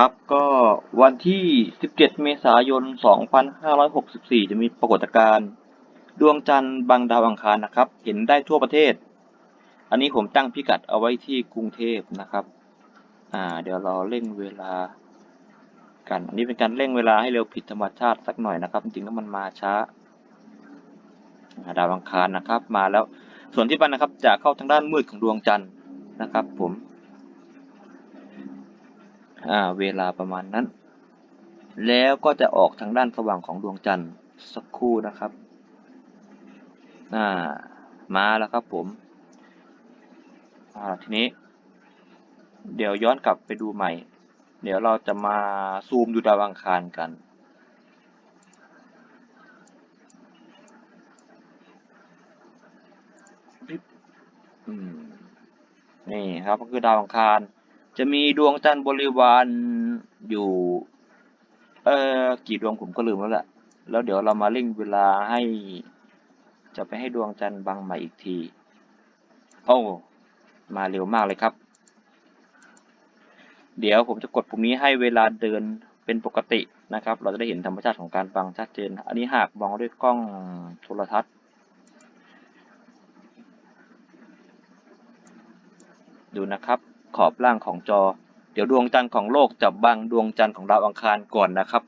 ครับ ก็วันที่ 17 เมษายน 2564 จะมีปรากฏการณ์ดวงจันทร์บังดาวอังคารนะครับ เห็นได้ทั่วประเทศ อันนี้ผมตั้งพิกัดเอาไว้ที่กรุงเทพนะครับ อ่า เดี๋ยวเราเร่งเวลากัน อันนี้เป็นการเร่งเวลาให้เร็วผิดธรรมชาติสักหน่อยนะครับ จริงๆแล้วมันมาช้า ดาวอังคารนะครับ มาแล้ว ส่วนที่ปันนะครับ จะเข้าทางด้านมืดของดวงจันทร์นะครับ ผม เวลาประมาณนั้น แล้วก็จะออกทางด้านสว่างของดวงจันทร์สักครู่นะครับามาแล้วครับผมทีนี้ เดี๋ยวย้อนกลับไปดูใหม่ เดี๋ยวเราจะมาซูมดูดาวอังคารกันนี่ครับก็คือดาวอังคาร จะมีดวงจันทร์บริวารอยู่ เอ่อกี่ดวงผมก็ลืมแล้วแหละแล้วเดี๋ยวเรามาเร่งเวลาให้ จะไปให้ดวงจันทร์บังใหม่อีกที โอ้มาเร็วมากเลยครับ เดี๋ยวผมจะกดปุ่มนี้ให้เวลาเดินเป็นปกตินะครับ เราจะได้เห็นธรรมชาติของการบังชัดเจน อันนี้หากมองด้วยกล้องโทรทัศน์ดูนะครับ ขอบล่างของจอ เดี๋ยวดวงจันทร์ของโลกจะบังดวงจันทร์ของดาวอังคารก่อนนะครับ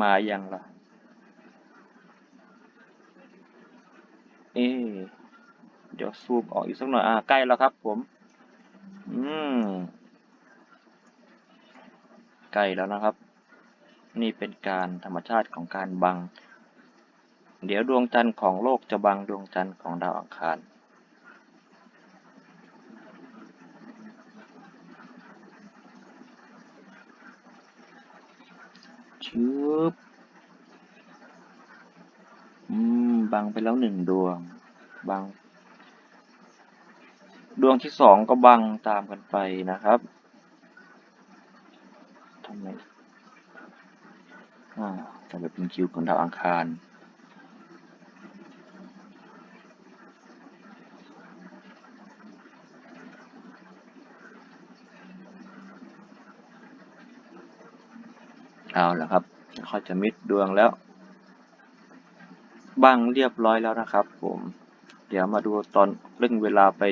มายังล่ะ เอ๊ะเดี๋ยวซูมออกอีกสักหน่อย อ่า ใกล้แล้วครับผม อืม ใกล้แล้วนะครับ นี่เป็นการธรรมชาติของการบัง เดี๋ยวดวงจันทร์ของโลกจะบังดวงจันทร์ของดาวอังคารชึบอืม บังไปแล้วหนึ่งดวง บัง ดวงที่สองก็บังตามกันไปนะครับทำไมอ่าจะไปเป็นคิวของดาวอังคาร เอาละครับค่อยจะมิดดวงแล้วบังเรียบร้อยแล้วนะครับ ผม เดี๋ยวมาดูตอนเร่งเวลาไป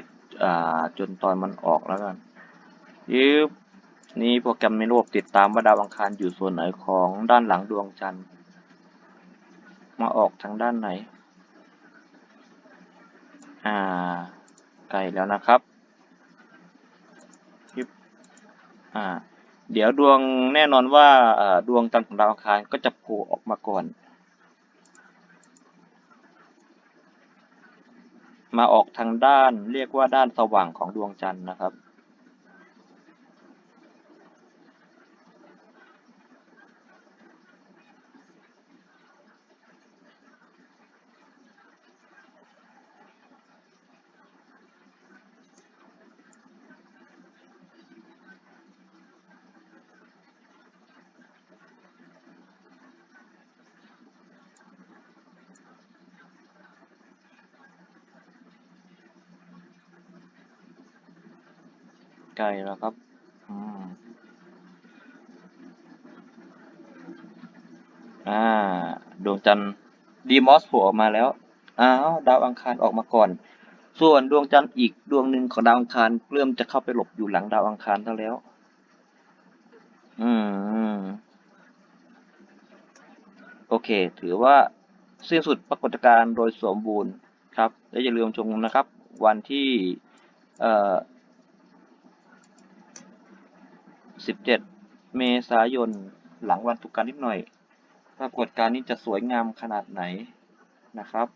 าจนตอนมันออกแล้วกันยึบนี่โปรแกรมในระบบติดตามว่าดาวอังคารอยู่ส่วนไหนของด้านหลังดวงจันทร์ มาออกทางด้านไหน อ่าไกลแล้วนะครับยึบอ่า เดี๋ยวดวงแน่นอนว่าดวงจันทร์ของดาวอังคารก็จะโผล่ออกมาก่อน มาออกทางด้านเรียกว่าด้านสว่างของดวงจันทร์นะครับ ใกล้แล้วครับ อืม อ่า ดวงจันทร์ดีมอสโผล่ออกมาแล้ว อ้าว ดาวอังคารออกมาก่อน ส่วนดวงจันทร์อีกดวงหนึ่งของดาวอังคารเริ่มจะเข้าไปหลบอยู่หลังดาวอังคารแล้ว อืม โอเค ถือว่าสิ้นสุดปรากฏการณ์โดยสมบูรณ์ครับ และอย่าลืมชมนะครับ วันที่ เอ่อ 17 เมษายน หลังวันตุกร์นิดหน่อย ปรากฏการณ์นี้จะสวยงามขนาดไหนนะครับ